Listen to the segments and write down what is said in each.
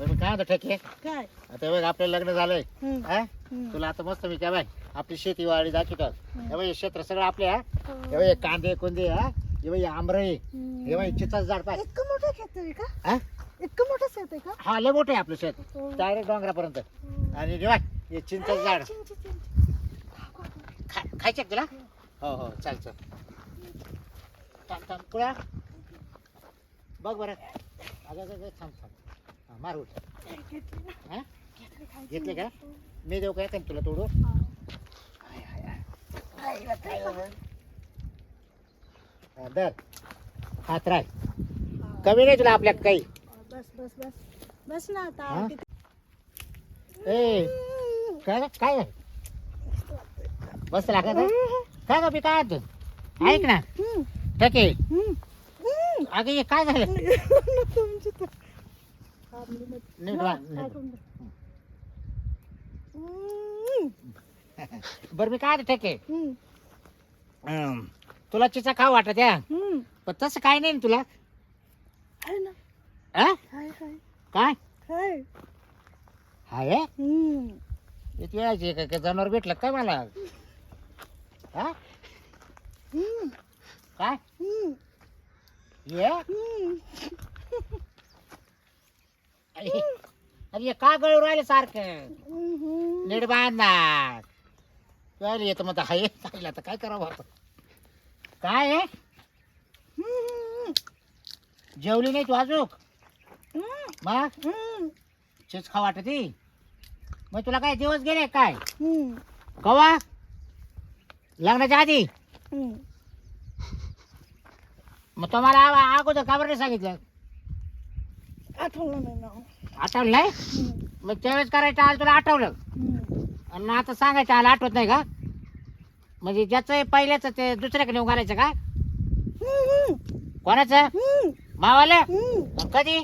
बरं मी काय म्हणतो ठेके? काय? आता बघ आपलं लग्न झालंय. हम्म, हा? हम्म. तुला आता मस्त मी काय बाय आपली शेती वाडी दाखवतात. हे बघ हे क्षेत्र सगळं आपले हा? हे. बघ हे कांदे कुंदे हा? हे बघ हे आंबरे. हे बघ हे चिचाच झाड पाय इतकं मोठं शेत आहे का? हा? इतकं मोठं शेत आहे का? हा लय मोठं आहे आपलं शेत. हो. डायरेक्ट डोंगरापर्यंत. आणि हे बघ हे चिंचाचं झाड. चिंच, चिंच. खा खायचं का तुला? हो हो चाल चल. थांब बघ बरं. अगं अगं, अगं थांब थांब. हा, मार उठ घेतली? हा का मी देऊ काय का तुला तोडू. हाय. हा, धर हात राय. कमी नाही तुला आपल्या काही बस बस बस बस ना आता? किती- ए काय? मस्त लागत आहे? काय गं काय आणतो? ऐक ना हम्म, हम्म. अगं हे काय झालं तुमची तर- नीट बरं मी काय आणतो ठके तुला चिचा खाऊ वाटत या हम्म. पण तसं काय नाही ना तुला काय हाय हे? इथे वेळाची काय काय जनावर भेटलं काय मला हा काय ये. अरे अरे का गळू राहिले सारखं? हम्म. नीट बांधणार. काय येतं मग हाय सांगितलं आता काय करावं आता? काय आहे जेवली नाही तू अजूक मग? हम्म. खा वाटत ती? मग तुला काय दिवस गेले काय? कवा? लग्नाच्या आधी? मग तुम्हाला अगोदर का बरं नाही सांगितलं? आठवलं नाही ना आठवलं नाही हम्म. मग त्यावेळेस करायचं आलं तुला आठवलं हम्म. आणि आता सांगायचं आलं आठवत नाही का म्हणजे ज्याचं पहिल्याच ते दुसऱ्याकडे नेऊन घालायचं का हम्म. कोणाचं हम्म. मावाला हम्म. कधी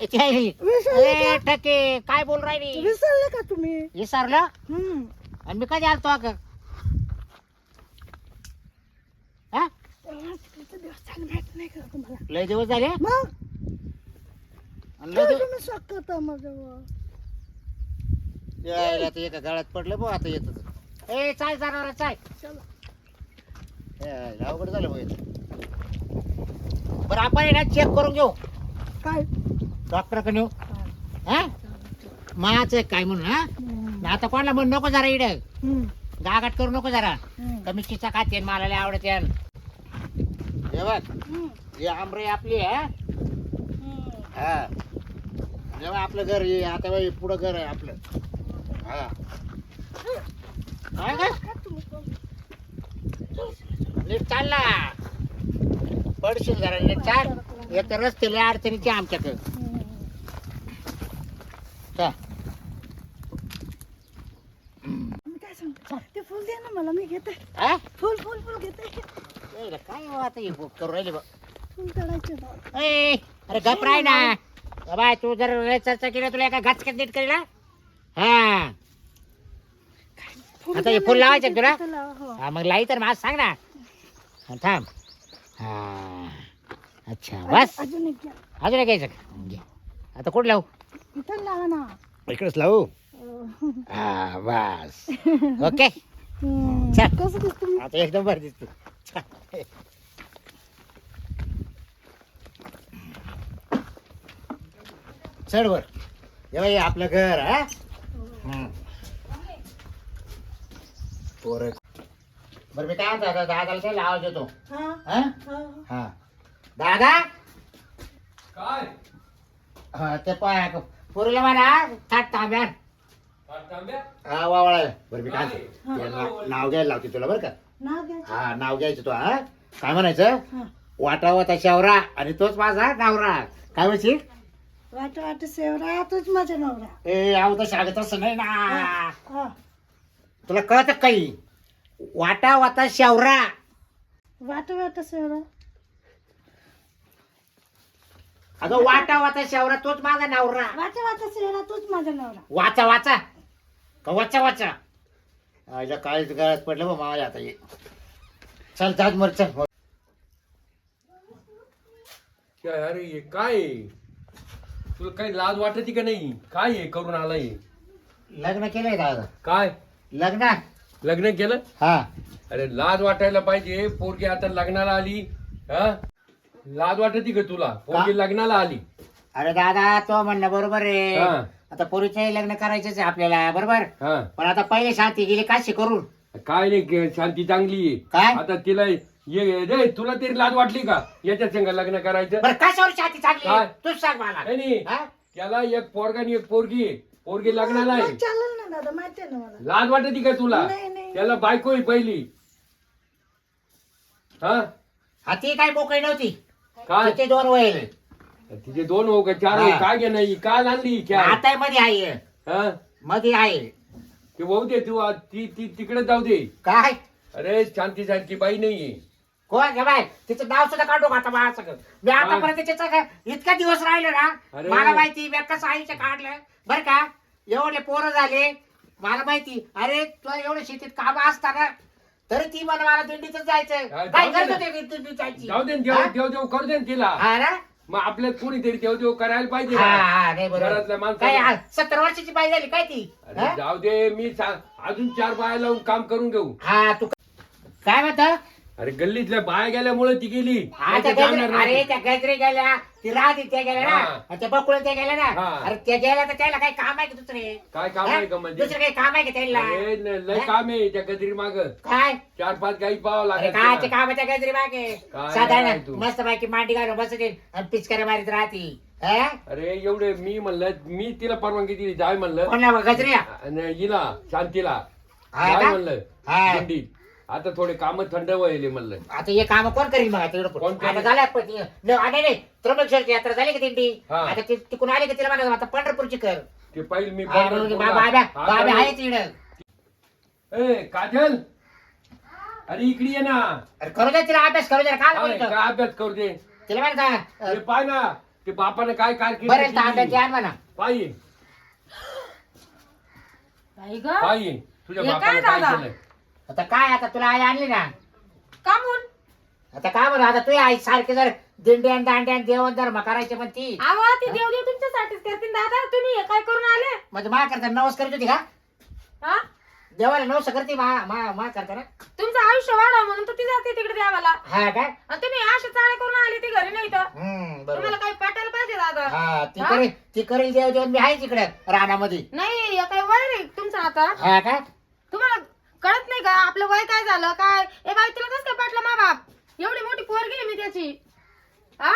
इथे आहे. विसरले ए, का? ठके काय बोल राहिली विसरले का तुम्ही विसरलं हम्म. आणि मी कधी आलतो अगं हा चांगले माहीत नाही का तुम्हाला? लय दिवस झाले? मग? आणि लय काय दिवस तुम्ही शॉक करता माझ्यावर. यायला आता एका गाळ्यात पडलं आता येत. ए चाल जाणार चाल. चला. यायला अवघड झालं बघ बरं आपण आहे ना चेक करून घेऊ. काय? डॉक्टरकडे नेऊ? हा? माच काय म्हणून हा? हम्म. आता कोणाला म्हणू नको जरा इड. हम्म. गागाट करू नको जरा. हम्म. कमी चिचा खाते मला आवडते हे बघ. ही आमरे आपली आहे हा? हा. जेव्हा आपलं घर हे आता बाई पुढं घर आहे आपलं. हा? नीट चालला पडशील जरा नीट चाल एक तर रस्ते लय अडचणीचे आमच्याकडे. सांगते? ते फुल दे ना मला मी घेते. हा? फुल फुल फुल घेते. ए, इला काय हो आता हे करू राहिली अरे गप राही ना बाय तू जर लय चर्चा केली तुला एका गचक्यात नीट करेल हा? हा फुल आता हे फुल लावायचे तुला? हो. हा मग लाई तर मला सांग ना हा, थांब हा अच्छा बस अजून एक घ्या अजून एक घ्यायचं का? घे. आता कुठं लावू इथं लावा ना इकडेच लावू अं, हा बस ओके हम्म. चल. कसं दिसतो मी आता एकदम बरं दिसते. चढ वर हे बाई आपलं घर हा? हम्म. पोरं. बरं मी काय आता दादाला त्याला आवाज येतो. हा हा? दादा? काय? हा ते पाय पोरीला म्हणा थाट तांब्या हा वावळायला. बरं मी काय नाव घ्यायला लावते तुला बरं का? नाव घ्यायचं? हा नाव घ्यायचं तू हा? काय म्हणायचं? हा. वाटा वाटा शवरा आणि तोच माझा नवरा. काय म्हणशील? वाट वाट सेवरा तूच माझा नवरा. ए आव तर शागत असं नाही ना. हा तुला कळत काही? वाटा वाटा शवरा. वाट वाट सेवरा अगं वाटा वाटा शवरा तोच माझा नवरा. वाट वाट सेवरा तूच माझा नवरा. वाचा वाचा. का वाचा वाचा? आईला काय गळ्यात पडलं बा माझ्या आता ये चल जात मर चल. काय अरे हे काय आहे? तुला काही लाज वाटते का नाही? काय आहे करून आलाय? लग्न केलंय दादा काय? लग्न? लग्न केलं? हा. अरे लाज वाटायला पाहिजे. पोरगी आता लग्नाला आली. हा? लाज वाटते का तुला? पोरगी लग्नाला आली. अरे दादा तो म्हणणं बरोबर आहे. हा. आता पोरीचे लग्न करायचंच आहे आपल्याला बरोबर? हा. पण आता पहिले शांती गेली काशी करून? काय नाही शांती चांगली आहे. काय? आता तिला ये रे तुला तरी लाज वाटली का? याच्या संग लग्न करायचं. बरं कशावर शांती चांगली काय? तूच सांग मला. नाही, नाही. हा? त्याला एक पोरगा आणि एक पोरगी आहे. पोरगी लग्नाला आहे. चालेल ना दादा माहिती आहे ना मला. लाज वाटते का तुला? नाही, नाही. त्याला बायको आहे पहिली. हा? हा ती काय मोकळी नव्हती. काय? तिचे दोन वय तिचे दोन हो का चार हो हा. काय घे नाही काय आणली काय आता मध्ये आहे. हा? मध्ये आहे. ते भाऊ दे तू आ- ती ती तिकडे जाऊ दे. काय? अरे शांती सारखी बाई नाहीये. कोण? घे बाय तिचं नाव सुद्धा काढू का आता मला सगळं मी आतापर्यंत काय इतका दिवस राहिलो ना अरे. मला माहिती मी कसं आयुष्य काढलं. बरं का? एवढे पोरं झाले. मला माहिती अरे तुला एवढं शेतीत काम असताना तरी ती मला मला दिंडीतच हा, जायचं जाऊ काय दे करत ना. होते दिंडीत जायची? जाऊ दे ना, हा? देव देव देव करू दे ना तिला. हा ना? मग आपल्यात कोणीतरी देव करायला पाहिजे हा ना. हा नाही घरातल्या बरोबर माणसाला- काय हा, सत्तर वर्षाची बाई झाली काय ती? अरे हा? जाऊ दे मी सा- अजून चार बाया लावून काम करून घेऊ. हा तू काय म्हणत? अरे गल्लीतल्या बाया गेल्यामुळे ती गेली नाही तर जाणार. अरे त्या गजरे गेल्या ती राहती त्या गेल्या ना हा. आणि त्या बकुळे त्या गेल्या ना हा. अरे त्या गेल्या तर त्याला काही काम आहे का दुसरे काय काम? आहे का म्हणजे दुसरं काही काम आहे का त्याला अरे लय? काम आहे त्या गजरी माग काय चार पाच गाई पाहावं अरे लागत कायचे काम त्या गजरी बागे काय साधारण तू. मस्त बाकी मांडी घालून बसते आणि पिचकाऱ्या मारीत राहती हा? अरे एवढे मी म्हणलं मी तिला परवानगी दिली जाय म्हणलं कोणला गजरी आणि हिला शांतीला हा जाय का? म्हणलं हा. दिंडीत आता थोडे काम थंड व्हायले म्हणलं. आता हे काम कोण करील मग आता एवढं कोण पण ते- न- आ, नाही नाही त्र्यंबकेश्वरची यात्रा झाली का दिंडी हा. आता ती तिकडून आली का तिला म्हणा आता पंढरपूरची कर. ते पाहिजे मी बाबा बाबा. आहे तिकडं. ए काजल! अरे इकडे ये ना. अरे करू दे तिला अभ्यास करू दे काय अरे, बोलतो. काय अभ्यास करू दे? तिला म्हणा ते पाय ना ते बापाने काय काय बरं तांब्याची आण म्हणा. पाहिजे आई ग. पाहिजे तुझ्या हे काय बापाने काय दादा? केलंय? आता काय आता तुला आई आणली ना? का म्हणून? आता काय म्हणू आता तू आई सारखे जर दिंड्यान दांड्यान देवन धर्म करायचे पण ती आवा ती देव देव तुमच्यासाठीच करतील दादा. तुम्ही हे काय करून आले? म्हणजे मा करता नवस करत होती का? हा? देवाला नवस करते मा मा मा करता ना? तुमचं आयुष्य वाढवा म्हणून तर ती जाते तिकडे देवाला. हा काय आणि तुम्ही अशा चाळे करून आले ती घरी नाही तर? हम्म तुम्हाला काही पटायला पाहिजे दादा. हा ती हा? करेल ती करेल देव देऊन मी आहे तिकडे रानामध्ये. नाही हे काय वय रे तुमचं आता? हा काय तुम्हाला कळत नाही का? आपलं वय काय झालं? काय? ए बाई तुला कसं काय पटलं मा बाप? एवढी मोठी पोर गेली मी त्याची. हा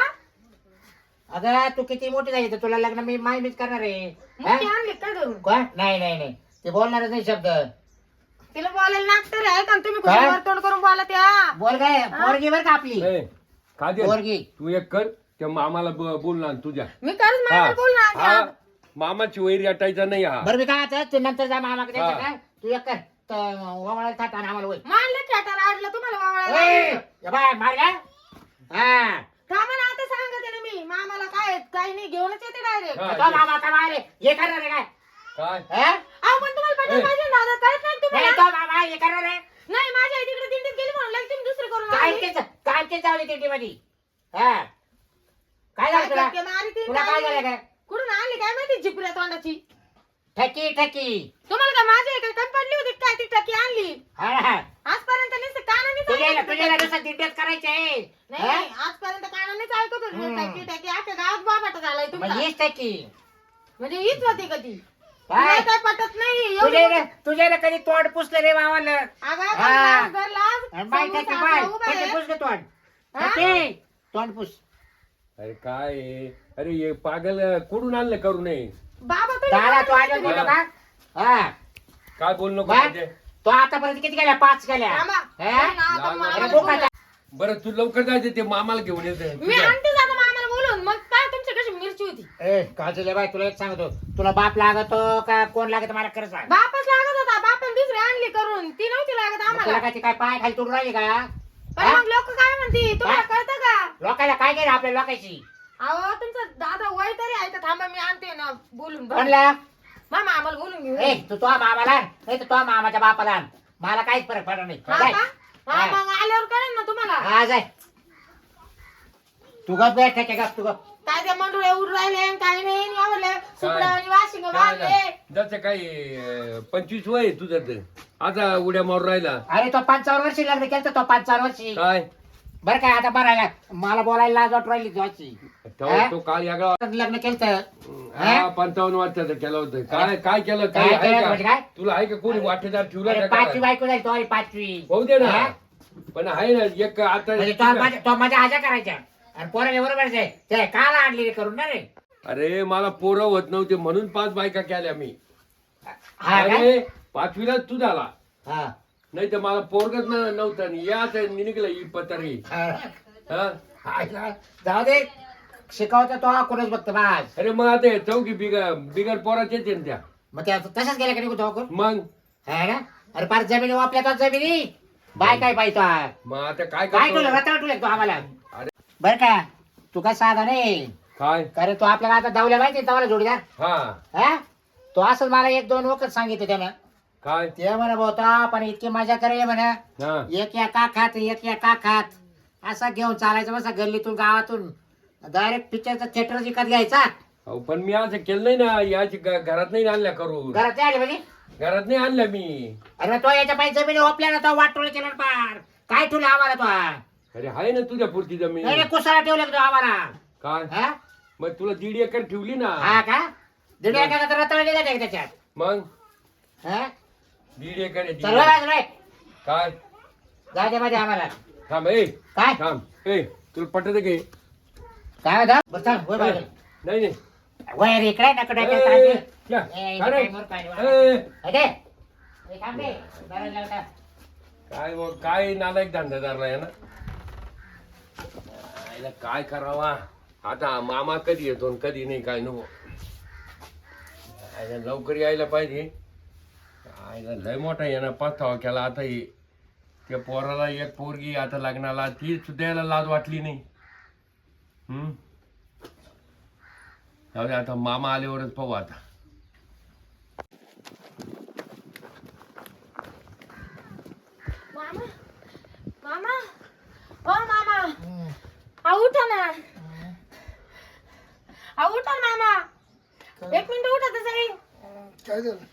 अगं तू किती मोठी झाली तर तुला लग्न मी माय मीच करणार आहे. हा? आणली काय धरून कोण? नाही नाही नाही. ते बोलणारच नाही शब्द. तिला बोलायला नागतर आहे का तुम्ही काय? कुठे तोंड करून बोला त्या बोल काय? पोरगी बर का आपली? ए, काजल पोरगी. तू एक कर त्या मामाला ब- बोल ना तुझ्या. मी खरंच हा. मला बोल ना हा. मामाची वैरी अटायचा नाही हा. बरं मी काय आता तू नंतर जा मामा हा. काय तू एक कर. थाट आणि आम्हाला होय. मारलं तुम्हाला ए, बाय मारला? हा. थांबा ना आता सांगते ना मी मामाला काय काही नाही घेऊनच येते डायरेक्ट हा, तो मामा काय मारे. हे करणार आहे काय? काय? हा? अहो पण तुम्हाला ए. पटलं पाहिजे ना दादा कळत नाही नाही तुम्हाला? तो मामा हे करणार आहे नाही माझ्या आई तिकडे दिंडीत गेली म्हणून लगेच तुम्ही दुसरी करून काय आली. केस काय जावली तिथे मध्ये हा. काय झालं काय तुला? करते, मारी ती तुला काय झालं काय? काय कुठून आणली? काय माहिती जिपऱ्या तोंडाची? ठकी ठकी तुम्हाला काय माझी काय कमी पडली होती काय ती टकी आणली हा हा आजपर्यंत नुसतं कानानेच तुझ्या ऐकत होती तुझ्या टकी. कसं दिंड्यात करायचं आहे नाही? नाही, आजपर्यंत कानानेच ऐकत होती हम्म. टकी टकी अख्ख्या गावात बाबाटा झालाय तुमचा हीच ठकी म्हणजे हीच होती कधी काय? काय पटत नाही तुझ्या कधी तोंड पुसलं रे मावाला अगं, हा. लाज, लाज. समोर ठकी सासरा उभा ठकी आहे. तोंड हा? ठकी तोंड पुस अरे काय आहे? अरे हे पागल कुठून आणलं करू नये बाबा तुम्ही दादा तू काय आलो म्हणते? गेलो का? हा. काय बोल नको बा? म्हणजे? तो आतापर्यंत किती गेल्या? पाच गेल्या. हा? ना, आता मामाला अरे बरं तू लवकर जायचं ते मामाला घेऊन येत मी आणते जातो मामाला बोलून. मग काय तुमची कशी मिरची होती. ए काजले बाय तुला एक सांगतो. तुला बाप लागतो का कोण लागत मला खरं सांग. बापच लागत होता. बापान दुसरी आणली करून. ती नव्हती लागत मग तुला आम्हाला काय ती काय पाय खाली तुडून राहिली का? पण हा? मग लोक काय म्हणते? तुम्हाला? कळतं का? लोकांना काय केलं आपल्या लोकांची अहो तुमचं दादा वय तरी आहे का थांबा मी आणते ना बोलून बरं. म्हणला मामा आम्हाला बोलून घेऊ ए तू तो मामाला आण, नाही तर तो मामाच्या बापाला आण. मला काहीच फरक पडणार नाही. हा जाय. का? हा, हा. मग आल्यावर कळेल ना तुम्हाला? हा जाय. तू गप बैठ ठेके गप तू गप. काय त्या मंडुळे उड राहिले काय नाही आवडले सुपडा आणि वाशिंग काय बांधले? जसं काही पंचवीस वय आहे तुझं तर आता उड्या मारून राहिला. अरे तो पंचावन्न वर्षी लग्न केलं तो पंचावन्न वर्षी. काय? बरं काय आता बरं मला बोलायला लाज वाट राहिली तुझी तेव्हा तो काळ यागळा लग्न केलं हा? पंचावन्न वर्षाचा केलं होतं. काय काय केलं? काय काय केलं आहे म्हणजे का काय? तुला आहे का कोणी वाटेदार ठेवला का पाचवी काय? बायको तो पाचवी. होऊ दे ना. हा? पण आहे ना एक आता म्हणजे तो माझ्या तो माझ्या आजा करायच्या आणि पोराने बरोबर जाय ते काल आणली करून ना रे. अरे मला पोरं होत नव्हते म्हणून पाच बायका केल्या मी. हा काय? अरे पाचवीला तू झाला. हा. नाही तर मला पोरगच न- नव्हतं. आणि याच निघलं ही पतरी हा. हा. जाऊ दे. शिकवतो तो कोणच बघतो बाज अरे मग आता हे चौकी बिगर बिगर पोराचे येते ना त्या. मग त्या तसंच गेल्या का निघू तो कोण मग? है ना? अरे पार जमिनी वापल्या तो जमिनी. बाय काय पाहिजे तो मग आता काय काय करतो? तुला रताळ तुला तो आम्हाला? अरे. बरं का तू काय साधा नाही. काय? कारण तो आपल्याला आता दावल्या माहिती तवाला जोडीदार. हा. हा? तो असं मला एक दोन वखत सांगितलं त्यानं. काय? ते म्हणा भाऊ पण इतकी मजा करे म्हणा. हा. एक एका खात एक एका खात असा घेऊन चालायचं बसा गल्लीतून गावातून. डायरेक्ट पिक्चरचा थिएटर विकत घ्यायचा. अहो, पण मी असं केलं नाही ना याची घ- घरात नाही आणल्या करून. घरात आले म्हणजे? घरात नाही आणल्या मी. अरे तो याच्या पाहिजे जमिनी ओपल्या ना तो वाटोळ केला ना पार. काय ठेवलं आम्हाला तो? अरे आहे ना तुझ्या पुरती जमीन. नाही कुसाला ठेवलं का तो आम्हाला. काय? हा? मग तुला दीड एकर ठेवली ना. हा का? दीड एका तर रताळ गेला का त्याच्यात? मग? हा? दीड एकर आहे, दीड एकर. काय? जाऊ दे मध्ये आम्हाला. थांब ए. काय? थांब. ए तुला पटत घे काय होतं बरं चल बाजूला. नाही इकडे नको ए, काय ए, ते. या. ए, काय रे? इकडे मोर काय वा. ए, अरे, ए, थांब रे. बरं लावता. काय मग काय नालायक धंदादार नाही ना आईला काय करावा आता मामा कधी येतो आणि कधी नाही काय नको आईला लवकर यायला पाहिजे आईला लय मोठा येणं पाचवा केला आता हे त्या पोराला एक पोरगी आता लग्नाला ती सुद्धा याला लाज वाटली नाही हम्म? जाऊ दे आता मामा आल्यावरच पाहू आता. मामा मामा ओ मामा अहो उठा ना. उठा मामा. एक मिनिट उठा तर काय झालं?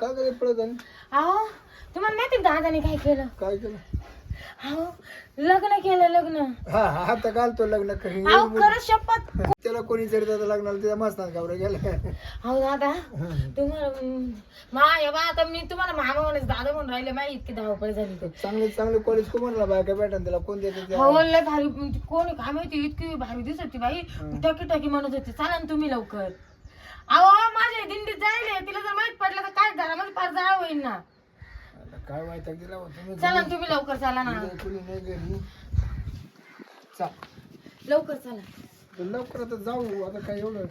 काय झालं पळत आली? अहो तुम्हाला माहिती का दादाने काय केलं? काय केलं? अहो लग्न केलं लग्न. हा हा आता काल तो लग्न करी अहो खरंच शपथ. त्याला कोणी जरी त्याचं लग्नाला त्याच्या मस्तात गावरा गेला. अहो दादा तुम्हाला अं, मा या बा आता मी तुम्हाला मामा म्हणत दादा म्हणून राहिले माहिती इतकी धावपळ झाली तर. चांगले चांगले कॉलेज कुमारला बायका भेटा त्याला. कोण देते? हो लय भारी म्हणजे कोणी काय माहिती इतकी भारी दिसत होती बाई. टकी टकी म्हणत होती चला ना तुम्ही लवकर. अहो माझ्या दिंडीत जायले तिला जर माहीत पडलं तर काय घरामध्ये फार जाळ होईल ना. आता काय माहिती दिला हो तुम्ही चला ना तुम्ही लवकर चला ना. घरी कोणी नाही घरी. चा. लवकर चला. तर लवकर आता जाऊ आता काय एवढं?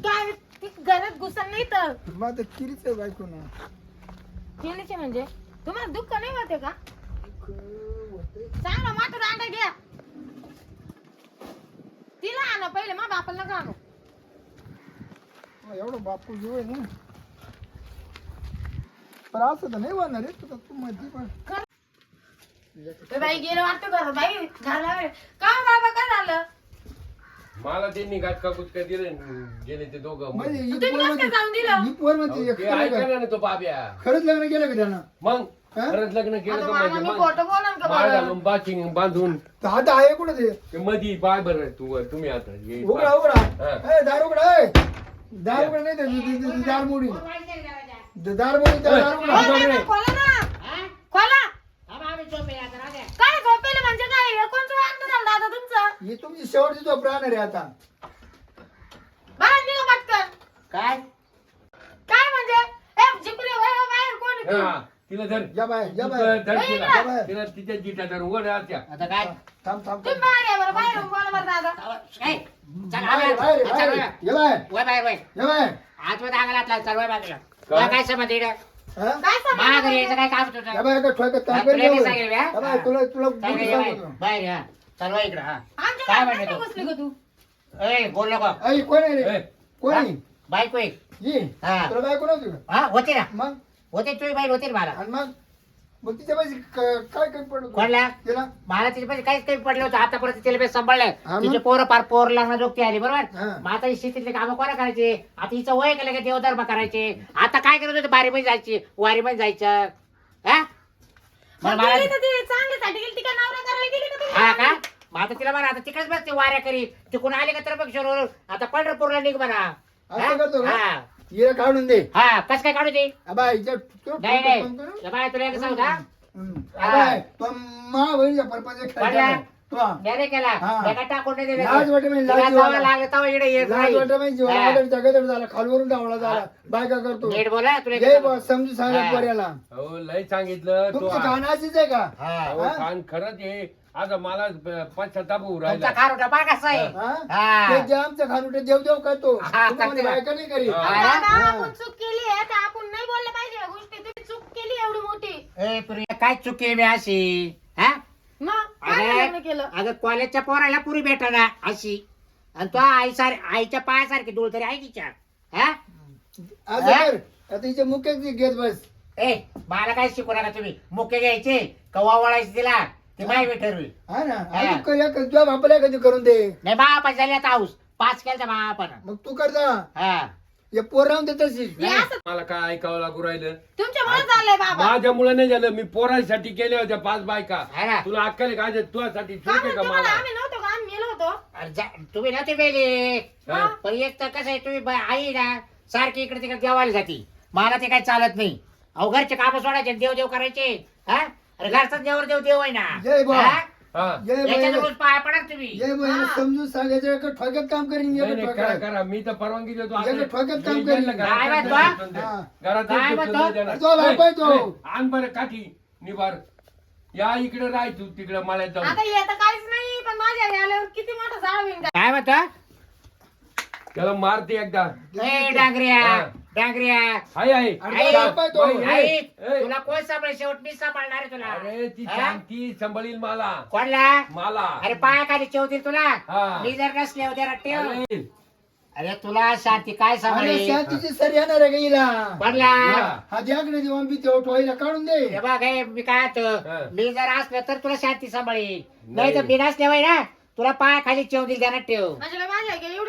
काय ती घरात घुसा नाही तर. मग आता किरीच आहे बायको ना. केलीचे म्हणजे? तुम्हाला दुःख नाही होते का? चांगला मोठा दांडा घ्या. तिला आणा पहिले मा बापाला नका आणू एवढं बापू जीव आहे ना. पण असं तर नाही होणार रे तुला तू माहिती पण. ए बाई गेलं वाटतं घरात. बाई घरला वेळ. का हो बाबा काय झालं? मला त्यांनी गाटका दिले गेले ते दोघं. म्हणजे ही तुम्ही पोर कसं काय म्हणते जाऊन दिलं? ही पोर म्हणते ते एकटं ऐका लग्न- ना तो बाब्या. खरंच लग्न केलं का त्यानं? मग हा? खरंच लग्न केलं आता मामा मी खोटं बोलन का बांधून. तर आता आहे कुठं ते? ते मधी पाय बरं तू तुम्ही आता. हे उघडा पाय. उघडा. हा. ए, दार उघडा ए. दार उघडा नाही दार मोडी दार. बाबा, खोला ना. हा? खोला. हा, राहू द्या. काय झोपेल म्हणजे काय? हे कोणचं वागणं झालं दादा तुमचं? ही तुमची शेवटची झोप राहणार आहे आता. बाहेर निघा पटकन. काय? काय म्हणजे? ए जिपरी वय हो बाहेर कोण आहे तू? हा, तिला धर. या बाय या तू बाय धर तिला. या बाय तिला तिच्या जिटा धर उघड आत्या आता काय? थांब थांब तुम्ही बाहेर या बरं बाहेर येऊन बोला बरं दादा. काय? चल, बाहेर आम्हाला- बाहेर चल, बाहेर. वय. या बाय. या बाय आतमध्ये अंगाला हात लाव, चल, वय बाजूला. काय? तुला काय समज इकडं? हा? काय सांगा माघारी यायचं काय काम तुझं? या बाय का ठोका हा, तुला मी हा? या बाय तुला तुला चल, बुद्धी ये बाहेर. सांगतो. बाहेर, हा. चल, वय इकडं, हा. आमच्या काय घरात म्हणते नाही तू? घुसली का तू ए, बोल नको. आई कोण आहे रे ए, कोण आहे बायको आहे. ही हा. तुला बायको नव्हती का हा, होती ना मग होते तुझी बाई होती ना मला आणि मग मग तिच्या पाहिजे काय काय पडलं कोणला? तिला? मला तिच्या पैसे काहीच कमी पडलं होतं. आतापर्यंत तिला हा मग? तिचे पोरं फार पोर लागणार जोगती आली बरोबर? हा. मग आता ही शेतीतले कामं कोणा करायचे? आता हिचं वय केलं का देवधर्म करायचे? आता काय करत होते? बारी मध्ये जायची. वारी मध्ये जायचं. हा? मग मग मला गेली तर ती चांगल्यासाठी गेली ती काय नवरा करायला गेली का तुम्ही? हा का? मग आता तिला म्हणा आता तिकडेच बसते वाऱ्या करी तिकडून आले का त्र्यंबकेश्वर आता पंढरपूरला निघ म्हणा. असं करतो का? हा. हिला काढून दे हा कस काय काढू दे अबाय हिच्या तू- नाही तू- नाही तू- तू- या बाय तुला एक सांगू का हम्म. अबाय तो मा बहिणीचा परपंच पडला. खेळायचा तो नाही रे केला हा. त्याला टाकून नाही दिलं. लाज वाटे म्हणजे, लाज तिला जीवाला. जावं लागलं तेव्हा इकडे येत लाज. वाटत हा. झाला खालवरून डावला झाला बायका करतो नीट बोला तुला एक जय सांगू. बा समजू सांगा हा. पर्याला लय सांगितलं तो तुमचं खाणं अशीच आहे का. अहो, हा? खान खरंच आहे आता मला पश्चाताप होऊ तुमचा राहिला. खारोटा पहा कसा आहे हा? हा. ते जे आमचं खाणं ते देव देव करतो हा, तुम्हाला करते. बायका नाही करी. हा. दादा. आपण चूक केली आहे तर आपण नाही बोललं पाहिजे या गोष्टी. तुम्ही चूक केली एवढी मोठी. ए प्रिया काय चुकी मी अशी? हा? मग काय लग्न केलं? अगं अगं कॉलेजच्या पोराला पुरी भेटाना अशी. आणि तो आई सार आईच्या पायासारखी डोळ तरी आहे तिच्या. हा? असं हा? कर आता हिच्या मुख्य घेत बस. ए मला काय शिकू नका तुम्ही? मुके घ्यायचे कवा वळायचे तिला? ते माय ठरवी. हा ना. अजून कर- एक तुझ्या बापाला कधी करून दे. नाही बापा झाली आता हाऊस. पाच केलता बापानं. मग तू करता हा. हे पोर राहून दे तशीच. हे. असं मला काय ऐकावं लागू राहिलं? तुमच्यामुळे झालंय बाबा. माझ्यामुळे नाही झालं. मी पोरांसाठी केल्या होत्या पाच बायका. हा ना. तुला अक्कल काय तुझ्यासाठी का चुके म्हणते का मला मला? आम्ही नव्हतो का? आम्ही मेलो होतो. अरे जा- तुम्ही नव्हते मेले. हा. पण एक तर कसं आहे तुम्ही बा- आई ना सारखी इकडे तिकडे देवाला जाती. मला ते काही चालत नाही. अहो घरचे काम सोडायचे देव देव करायचे. हा? अरे घरचा देवर देव देव आहे ना जय बा. हा? हा जय याच्यात बाई रोज पाया पडा तुम्ही जय बाई हा. समजून सांगायचं एका ठोक्यात काम करीन नाही, एका नाही, करा ठोक्यात करा मी तर परवानगी देतो. ठोक्यात काम मी घरात काय नाही म्हणतो? देतो, हा. घरात काय नाही म्हणतो? देतो, देणार. तो बाप आहे तो. ए, ए, आण बरं काठी निभार या इकडे राह तू तिकडे मला जाऊ आता येतं काहीच नाही पण माझ्या घरी आल्यावर किती मोठं झाड होईल का? काय म्हणता त्याला मारते एकदा ए डांगऱ्या हा. डांगऱ्या. हाय आहे अरे आई, बाप आहे तो. बाई, आई ए. तुला कोण सांभाळ शेवट मी सांभाळणार आहे तुला. अरे ती हा? शांती सांभाळील मला. कोणला? मला. अरे पाया खाली ठेवतील तुला. हा. मी जर नसले उद्या ठेव अरे, अरे तुला शांती काय अरे सांभाळी शांतीची सर येणार आहे हिला? पडला हा. हा देऊन बी तेव्हा ठोईला काढून दे. हे बघ हे मी काय हा. होतं, मी जर असलं तर तुला शांती सांभाळी नाही. नाही तर बिनास ठेवाय ना तुला पाया खाली दिल ध्यानात ठेव. म्हणजे काय माझ्या घरी एवढी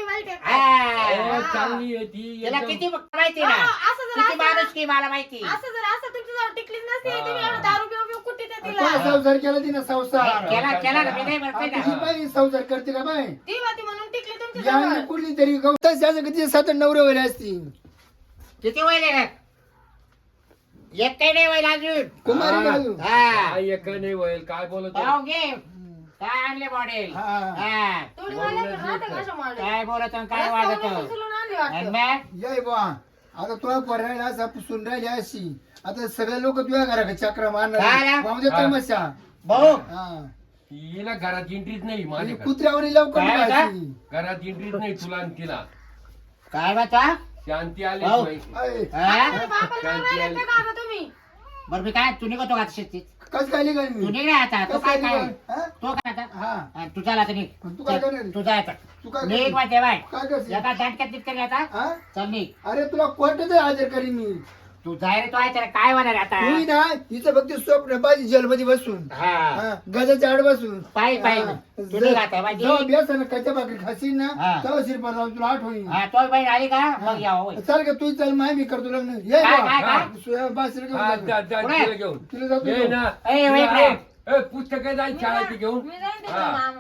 हा. चांगली आहे ती तिला एकदम. किती माहिती ना? अहो, असं जर किती माणूस की मला माहिती? असं जर असं तुमच्याजवळ टिकलीच नसती हा. तुम्ही एवढं दारू पिऊ पिऊ कुठे तुला? संसार केला तिने संसार. केला केला ना मी नाही म्हणतोय आता ना. बाई संसार करते का बाई? ती होती म्हणून टिकली तुमच्याजवळ कुठली तरी गवताच त्याचं किती सात नवरे वगैरे असतील किती वय का एक काही नाही वय अजून. कुमारी हा. हा. काय एक नाही होईल काय बोलत आहे? पाहून घे. काय आणले मॉडेल हा. हा मला राहते? काय बोलत आणि काय आणि. मग? जय बा आता तुला पोरायला असा पुसून राहिली अशी आता सगळे लोक तुझ्या घरा चक्र काय मारणार हा. तमाशा भाऊ हा. हिला घरात एंट्रीच नाही आणि माझ्याकडे कुत्र्यावर लवकर काय? घरात एंट्रीच नाही तुला आणि तिला काय म्हणता शांती आली भाऊ. हा? आता तुम्ही बरं मी काय तू निघतो का आता शेतीत? कस काय निघाल तू मी निघ आता तू कस काय काय काय? निघाल? हा? तो काय आता? हा. हा, तू चाल आता निघ. तू काय करणार? तू आता. तू काय निघ बाय काय करशील? एका दाटक्यात तितकं आता. हा? चल निघ. अरे तुला कोर्टात हजर करीन मी. तू जाय रे तो आहे त्याला काय होणार आता तू ना हिचं फक्त स्वप्न पाहिजे जेलमध्ये बसून हा हा, गजाच्या आड बसून पाहिजे पाहिजे हा. तू निघ आता माहिती जेव्हा बेस ना कच्च्या भाकरी खाशील ना हा. तेव्हा श्रीपाद राव तुला आठवणी हा तो बहीण आली का मग या होय. चल का तू चल माय मी करतो लग्न ये काय, बा. काय, काय? सु- बासरी घेऊन हा, जा. जा, पुढे. तिला घेऊन तिला जातो ये तो. ना ए, वय तिला- इकडे. ए, पुस्तकं जाय शाळेत घेऊन.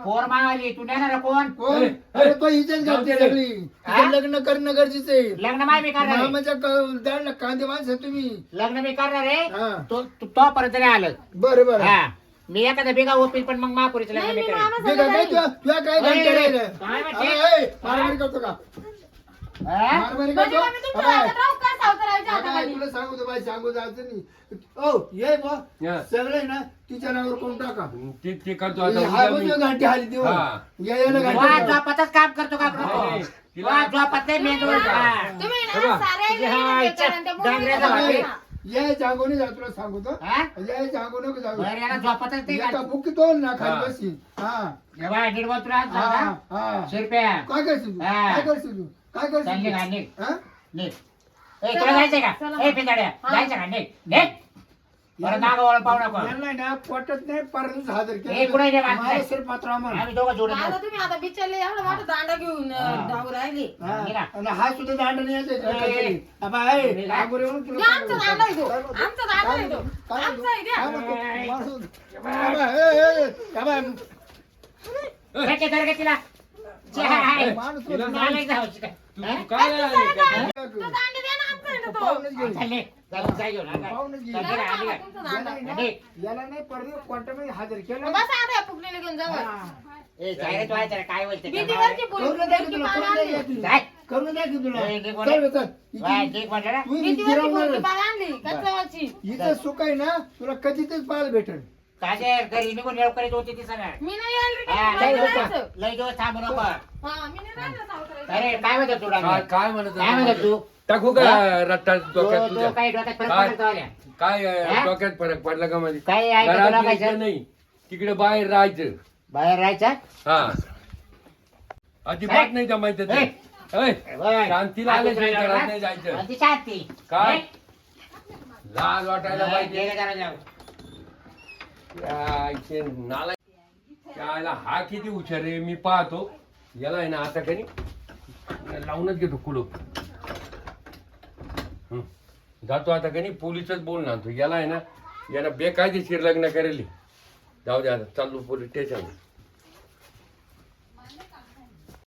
पोर मागाली तू नेणार आहे कोण? कोण? ए, अरे तो हिच्याच जाऊ घालते दे. रे. सगळी हा? तिचं लग्न करणं गरजेचं आहे. लग्न माय मी करणार आहे. मामाच्या क- दाढला कांदे माणसं तुम्ही. लग्न मी करणार आहे. हा. तो तो पर्यंत नाही आलं. बरं बरं. हा. मी एखादा बिगा ओपील पण मग महापुरीचं लग्न नाही, मी मी करेन. मामा मी काय काय तुला काय ए, राहिलं? काय म्हणते? ए, मारामारी करतो का? हा? म्हणजे करतो काय मी तुमच्या अबे, हातात राहू का सावकाराच्या अबे, हाताखाली? तुला सांगू तो बाई सांगू जायचं नाही ओ ये बा हा. सगळे ना तिच्या नावावर कोण टाका ते ते करतो आता हा उद्या मी. बघ घंटे हाली देऊ हा. या याला वा, घंटे झोपातच काम करतो का नाही, झोपात नाही मेंदूवर हा. तुम्ही ना बघा. साऱ्या तुझ्या वेळी आईच्या ते करा, त्या मुलीला डांगऱ्याचा करा. भाकरी. या जागोने जा तुला सांगू तो हा? या जागो नको जाऊ बरं, याला झोपातच नाही एका का? बुकीतो ना हा. खाली बसी हा हे बघ, दीड बोल तुला आज हा झाला? हा शिरप्या काय करशील तू हा. काय करशील तू काय चल निघ, हा, करशील निघ. हा? निघ. ए, तुला जायचंय का चला. ए पिंजाड्या हा. जायचं का निघ निघ बरं नाग वळ पाहू नको यांना ना पोटत नाही परत हजर हे कुठे जे बांधलंय? मला सर पात्र आम्हाला आम्ही दोघं जोडून आता तुम्ही आता बिचारले एवढा मोठा दांडा घेऊन अं, धावू राहिले हा. निघा. आणि हा सुद्धा दांड नाही यायचा ए, कचेरी. आबा, ए, निघा. आगोरे म्हणून तुला हे आमचा दांडा आहे तो काय म्हणतो? आमचा दांडा आहे तो काय म्हणतो? आमचा आहे द्या. काय म्हणतो? माणूस- आबा, ए, ए, ए, आबा, घे, घे, घे तिला आहे, आहे. माणूस. तू? तू काय आली दांडा ना तो पाहूनच पाहूनच. तुमचा दांडा याला याला नाही परत हजर केलं बस आता या घेऊन जाऊ हा. काय भीतीवरची? करून द्या की तुला, पाहायला करून द्या आणली की काय? तुला. करून द्या की तुला. ए, निघ चल, चल. वाय, इथे- ठीक म्हटलं ना? तू इथे भीतीवरची गिरवणार पोरगी आहे. पाहायला आणली कंचावाची इथं सुख आहे ना तुला कधीच पाहायला भेटेल काजे घरी निघून होती ती सगळं मी नाही यायला हा, रे, लय मला दिवस जायचं. लय दिवस थांबू नको हा मी नाही राहिलं सावकारायचं. अरे काय म्हणतो तुला काय काय म्हणत काय? तू टाकू का रट्टा डोक्यात तू तुझ्या तू काही डोक्यात फरक काय? पडला का वाल्या? काय अं, हा? डोक्यात फरक पडला का मध्ये काय आहे का घरात तुला यायचं पाहिजे? नाही तिकडे बाहेर राहायचं बाहेर राहायचं हा अजिबात नाही जमायचं ते ऐ, होय. शांतीला आल्याशिवाय राहिलं घरात? नाही जायचं. शांती काय? लाज वाटायला पाहिजे गेले जरा जाऊ. इथे नाला त्याला हा किती हुशार आहे मी पाहतो. याला आहे ना आता कधी लावूनच घेतो कुलूप. जातो आता कधी पोलीसच बोलून आणतो. याला आहे ना याला बेकायदेशीर लग्न करेल. जाऊ दे आता चाललो पोलीस स्टेशन